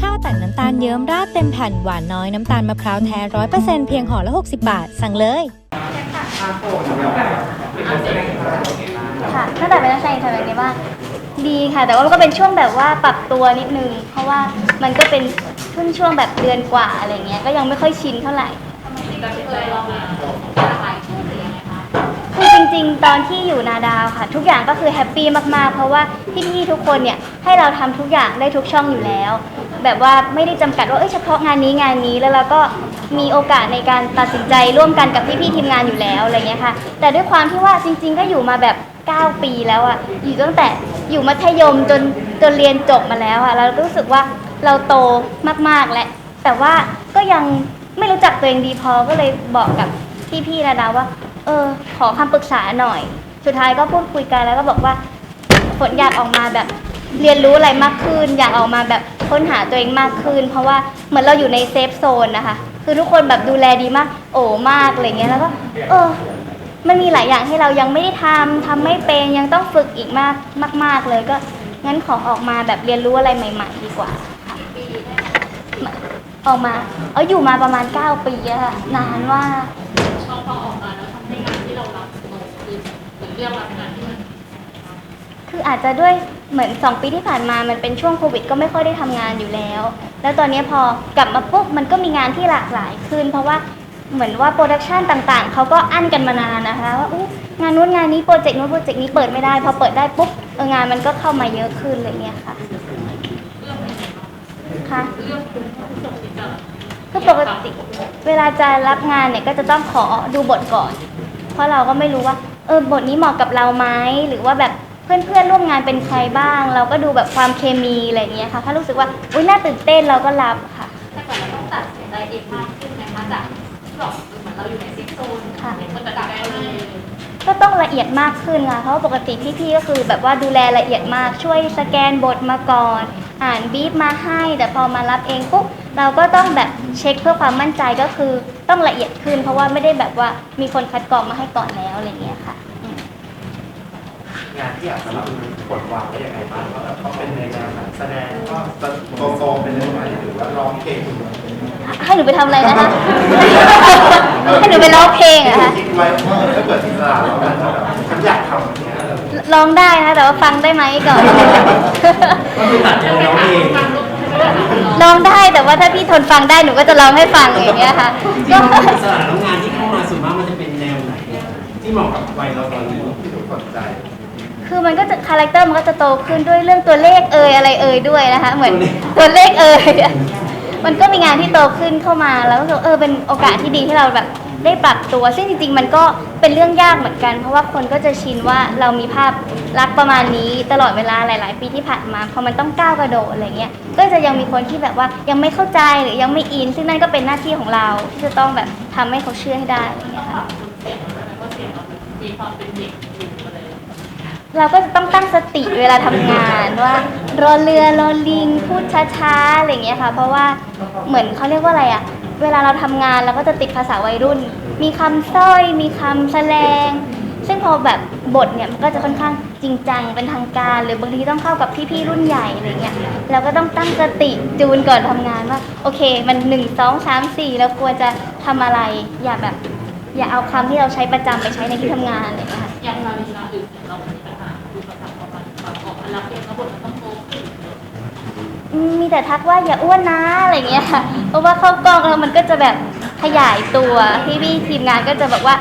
ข้าวแต่นน้ำตาลเยิ้มราดเต็มแผ่นหวานน้อยน้ำตาลมะพร้าวแท้ร้อยเปอร์เซ็นต์เพียงห่อละ 60 บาท สั่งเลย ค่ะตั้งแต่เป็นนักแสดงทำอะไรได้บ้างดีค่ะ แต่ว่ามันก็เป็นช่วงแบบว่าปรับตัวนิดนึง เพราะว่ามันก็เป็นช่วงช่วงแบบเดือนกว่าอะไรเงี้ย ก็ยังไม่ค่อยชินเท่าไหร่คือจริงๆ ตอนที่อยู่นาดาวค่ะ ทุกอย่างก็คือแฮปปี้มากๆ เพราะว่าพี่ๆทุกคนเนี่ยให้เราทำทุกอย่างได้ทุกช่องอยู่แล้ว แบบว่าไม่ได้จำกัดว่าเอ้ยเฉพาะงานนี้งานนี้แล้วเราก็มีโอกาสในการตัดสินใจร่วมกันกับพี่ๆทีมงานอยู่แล้วอะไรเงี้ยค่ะ แต่ด้วยความที่ว่าจริง ๆ ก็อยู่มาแบบ 9 ปีแล้วอะอยู่ตั้งแต่อยู่มัธยมจนจนเรียนจบมาแล้วอะเราก็รู้สึกว่าเราโตมากๆแล้วแต่ว่าก็ยังไม่รู้จักตัวเองดีพอก็เลยบอกกับพี่ๆนาดาวว่า เออ ขอคำปรึกษาหน่อย สุดท้ายก็พูดคุยกันแล้วก็บอกว่า ฝนอยากออกมาแบบเรียนรู้อะไรมากขึ้น อยากออกมาแบบ ค้นหาตัวเองมากขึ้น เพราะว่าเหมือนเราอยู่ในเซฟโซนนะคะ คือทุกคนแบบดูแลดีมาก โอ้มากอะไรเงี้ยแล้วก็เออมันมีหลายอย่างให้เรายังไม่ได้ทำทำไม่เป็นยังต้องฝึกอีกมากมาก ๆ เลยก็งั้นขอออกมาแบบเรียนรู้อะไรใหม่ ๆ ดีกว่าออกมาเอาอยู่มาประมาณ 9 ปีอะค่ะนานว่าพอพอออกมาแล้วทำให้งานที่เรารับโตขึ้นเหมือนเรื่องรับงานที่มัน คืออาจจะด้วยเหมือน 2 ปีที่ผ่านมามันเป็นช่วงโควิด ก็ไม่ค่อยได้ทำงานอยู่แล้ว แล้วตอนนี้พอกลับมาปุ๊บมันก็มีงานที่หลากหลายขึ้น เพราะว่าเหมือนว่าโปรดักชันต่างๆ เขาก็อั้นกันมานานนะคะว่าอู้งานนู้นงานนี้โปรเจกต์นู้นโปรเจกต์นี้เปิดไม่ได้ พอเปิดได้ปุ๊บเอองานมันก็เข้ามาเยอะขึ้นอะไรเงี้ยค่ะค่ะเรื่องคุณผู้ชมที่จะคือปกติเวลาจะรับงานเนี่ยก็จะต้องขอดูบทก่อน เพราะเราก็ไม่รู้ว่าเออบทนี้เหมาะกับเราไหมหรือว่าแบบ เพื่อนๆร่วมงานเป็นใครบ้าง เราก็ดูแบบความเคมีอะไรอย่างเงี้ยค่ะ ถ้ารู้สึกว่าอุ้ยน่าตื่นเต้นเราก็รับค่ะ แต่ก่อนเราต้องตัดสินใจเองมากขึ้นนะคะจากที่บอกเหมือนเราอยู่ในซิกโซนค่ะ เป็นคนตัดสินใจให้ก็ต้องละเอียดมากขึ้นค่ะ เพราะว่าปกติพี่ๆก็คือแบบว่าดูแลละเอียดมากช่วยสแกนบทมาก่อน อ่านบีบมาให้ แต่พอมารับเองปุ๊บเราก็ต้องแบบเช็คเพื่อความมั่นใจก็คือต้องละเอียดขึ้น เพราะว่าไม่ได้แบบว่ามีคนคัดกรองมาให้ก่อนแล้วอะไรอย่างเงี้ยค่ะอืม งานที่อยาจจะรับกดวางไว้ยังไงบ้างว่าแบบเขาเป็นในงานแสดงก็จะโตโซเป็นเรื่องอะไรหรือว่าร้องเพลงให้หนูไปทำอะไรนะคะ ให้หนูไปร้องเพลงเหรอะคะ คิดไว้ว่าถ้าเกิดอิสระแล้วมันจะแบบฉันอยากทำอย่างเนี้ยร้องได้นะแต่ว่าฟังได้ไหมก่อน ก็คือตัดแนวร้องเองร้องได้แต่ว่าถ้าพี่ทนฟังได้หนูก็จะร้องให้ฟังอย่างเงี้ยค่ะจริงๆมันอิสระแล้วงานที่เข้ามาส่วนมากมันจะเป็นแนวไหน ที่เหมาะกับวัยเราตอนนี้ ที่ถูกสนใจ คือมันก็จะคาแรคเตอร์มันก็จะโตขึ้นด้วยเรื่องตัวเลขเอ่ยอะไรเอ่ยด้วยนะคะเหมือนตัวเลขเอ่ยอะมันก็มีงานที่โตขึ้นเข้ามาแล้วก็รู้สึกเออเป็นโอกาสที่ดีที่เราแบบได้ปรับตัว ซึ่งจริงๆ มันก็เป็นเรื่องยากเหมือนกัน เพราะว่าคนก็จะชินว่าเรามีภาพลักษณ์ประมาณนี้ ตลอดเวลาหลาย ๆ ปีที่ผ่านมาพอมันต้องก้าวกระโดดอะไรเงี้ยก็จะยังมีคนที่แบบว่ายังไม่เข้าใจหรือยังไม่อิน ซึ่งนั่นก็เป็นหน้าที่ของเราที่จะต้องแบบทำให้เขาเชื่อให้ได้อะไรเงี้ยค่ะเสียงอะไรก็เสียงเรามีความเป็นเด็กอยู่อะไร เราก็จะต้องตั้งสติเวลาทำงานว่ารอเรือรอลิงพูดช้าๆอะไรอย่างเงี้ยค่ะ เพราะว่าเหมือนเขาเรียกว่าอะไรอะเวลาเราทำงานเราก็จะติดภาษาวัยรุ่น มีคำสร้อย มีคำแสลงซึ่งพอแบบบทเนี่ยมันก็จะค่อนข้างจริงจังเป็นทางการ หรือบางทีต้องเข้ากับพี่ๆรุ่นใหญ่อะไรเงี้ยเราก็ต้องตั้งสติจูนก่อนทำงานว่าโอเค มันหนึ่งสองสามสี่เราควรจะทำอะไรอย่าแบบ อย่าเอาคำที่เราใช้ประจำไปใช้ในที่ทำงานอะไรเลยค่ะ อย่างเราเวลาอื่นเรา รับเองแล้วบทมันต้องโตขึ้นอืมมีแต่ทักว่าอย่าอ้วนนะอะไรเงี้ยค่ะเพราะว่าเข้ากล้องแล้วมันก็จะแบบขยายตัวพี่พี่ๆทีมงานก็จะบอกว่า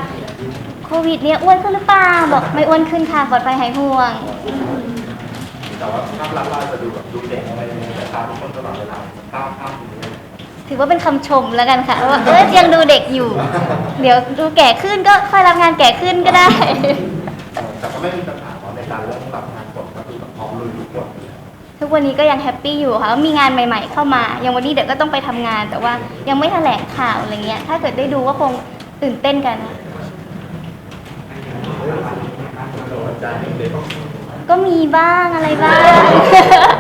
โควิดเนี่ยอ้วนขึ้นหรือเปล่าบอกไม่อ้วนขึ้นค่ะปลอดภัยหายห่วง แต่ว่าภาพลักษณ์เราจะดูแบบดูเด็กอะไรในสายตาทุกคนตลอดเวลาภาพภาพนี้ถือว่าเป็นคำชมแล้วกันค่ะว่าเออยังดูเด็กอยู่ เดี๋ยวดูแก่ขึ้นก็ค่อยรับงานแก่ขึ้นก็ได้ แต่ก็ไม่มีปัญหาเพราะในการเริ่มรับงานกดก็คือแบบ พร้อมลุยทุกคนเลยทุกวันนี้ก็ยังแฮปปี้อยู่ค่ะมีงานใหม่ ๆ เข้ามา อย่างวันนี้เดี๋ยวก็ต้องไปทำงาน แต่ว่ายังไม่แถลงข่าวอะไรเงี้ย ถ้าเกิดได้ดูก็คงตื่นเต้นกันนะหัวใจเด็กก็มีบ้างอะไรบ้าง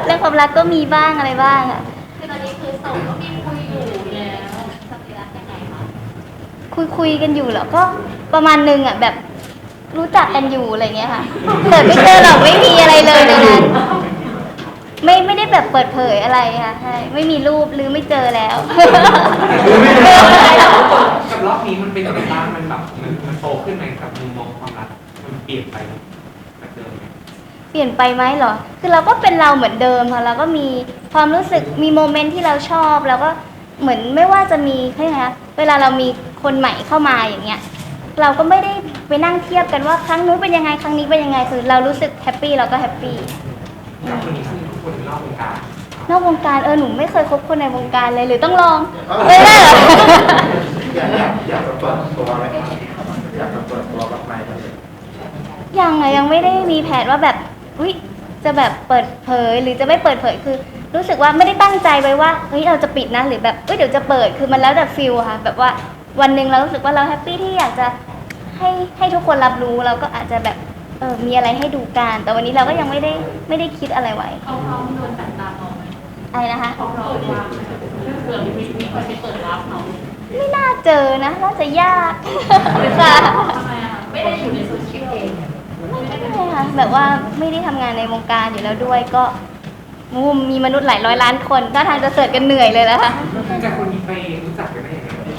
เรื่องความรักก็มีบ้างอะไรบ้างอะคือตอนนี้คือโสดก็มีคุยอยู่แล้วสติรักยังไงคะคุยคุยกันอยู่แล้วก็ประมาณนึงอะแบบ รู้จักกันอยู่อะไรเงี้ยค่ะเกิดไม่เจอหรอกไม่มีอะไรเลยในนั้นไม่ไม่ได้แบบเปิดเผยอะไรค่ะใช่ไม่มีรูปหรือไม่เจอแล้ว กับรอบนี้มันเป็นยังไงบ้างมันแบบมันมันโตขึ้นไหมกับมุมมองความรักมันเปลี่ยนไปจากเดิมไหมเปลี่ยนไปไหมเหรอ คือเราก็เป็นเราเหมือนเดิมค่ะเราก็มีความรู้สึกมีโมเมนต์ที่เราชอบ แล้วก็เหมือนไม่ว่าจะมีใช่ไหมคะเวลาเรามีคนใหม่เข้ามาอย่างเงี้ย เราก็ไม่ได้ไปนั่งเทียบกันว่าครั้งนู้นเป็นยังไงครั้งนี้เป็นยังไงคือ เรารู้สึกแฮปปี้เราก็แฮปปี้กับคนนี้ซึ่งทุกคนนอกวงการนอกวงการเออหนูไม่เคยคบคนในวงการเลยหรือต้องลองเออไม่ได้เหรออยากอยากอยากจะเปิดตัวไหมครับอยากจะเปิดตัวกับใครไหมยังอะยังไม่ได้มีแผนว่าแบบอุ้ยจะแบบเปิดเผยหรือจะไม่เปิดเผยคือ รู้สึกว่าไม่ได้ตั้งใจไว้ว่าเฮ้ยเราจะปิดนะหรือแบบเอ้ยเดี๋ยวจะเปิดคือมันแล้วแต่ฟิลค่ะ แบบว่า วันหนึ่งเรารู้สึกว่าเราแฮปปี้ที่อยากจะให้ให้ทุกคนรับรู้เราก็อาจจะแบบเออมีอะไรให้ดูกัน แต่วันนี้เราก็ยังไม่ได้ไม่ได้คิดอะไรไว้เขาเขาโดนตัดตามเราไหมอะไรนะคะเขาเราว่าเผื่อมีมีคนไปเปิดรับเราไม่น่าเจอนะน่าจะยากค่ะทำไมอะคะไม่ได้อยู่ในโซเชียลเองไม่ได้ค่ะแบบว่าไม่ได้ทำงานในวงการอยู่แล้วด้วยก็มูมีมนุษย์หลายร้อยล้านคนถ้าทางจะเสิร์ชกันเหนื่อยเลยนะคะจากคนนี้ไปรู้จักกันได้ยังไงเ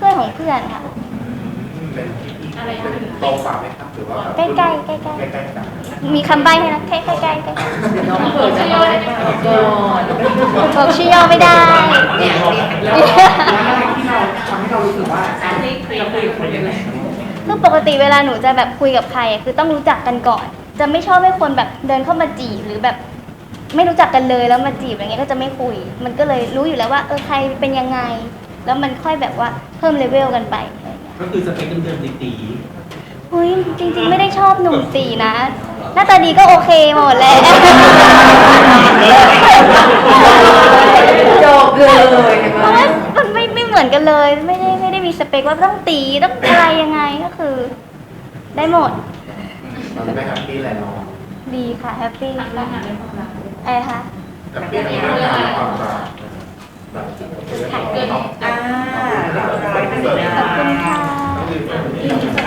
พื่อนของเพื่อนค่ะ เป็นเป็นโตกว่าไหมครับหรือว่าแบบใกล้ๆใกล้ๆ ใกล้ๆกันมีคำใบ้ให้นะใกล้ๆใกล้ๆใกล้น้องเปิดชื่อได้ไหมคะก่อนๆบอกชื่อย่อไม่ได้แล้วแล้วอะไรที่เราทำให้เรารู้สึกว่าเราคุยกับคนยังไงคือปกติเวลาหนูจะแบบคุยกับใครอะคือต้องรู้จักกันก่อน จะไม่ชอบให้คนแบบเดินเข้ามาจีบหรือแบบ ไม่รู้จักกันเลยแล้วมาจีบอะไรเงี้ยก็จะไม่คุย มันก็เลยรู้อยู่แล้วว่า เออใครเป็นยังไง แล้วมันค่อยแบบว่าเพิ่มเลเวลกันไปอะไรเงี้ยก็คือสเปคเดิมๆตีเฮ้ยจริง ๆ ไม่ได้ชอบหนุ่มสีนะ หน้าตาดีก็โอเคหมดแล้วจบเลยเห็นเพไหมราะว่ามันไม่ไม่เหมือนกันเลย ไม่ได้ไม่ได้มีสเปคว่าต้องตีต้องอะไรยังไงก็คือ ได้หมดเราไม่แฮปปี้แล้วดีค่ะแฮปปี้ทำเรื่องงานเรื่องความรักอะไรคะ แฮปปี้ในเรื่องงานความรัก ขอ่าเรียบร้อยขอบคุณค่ะ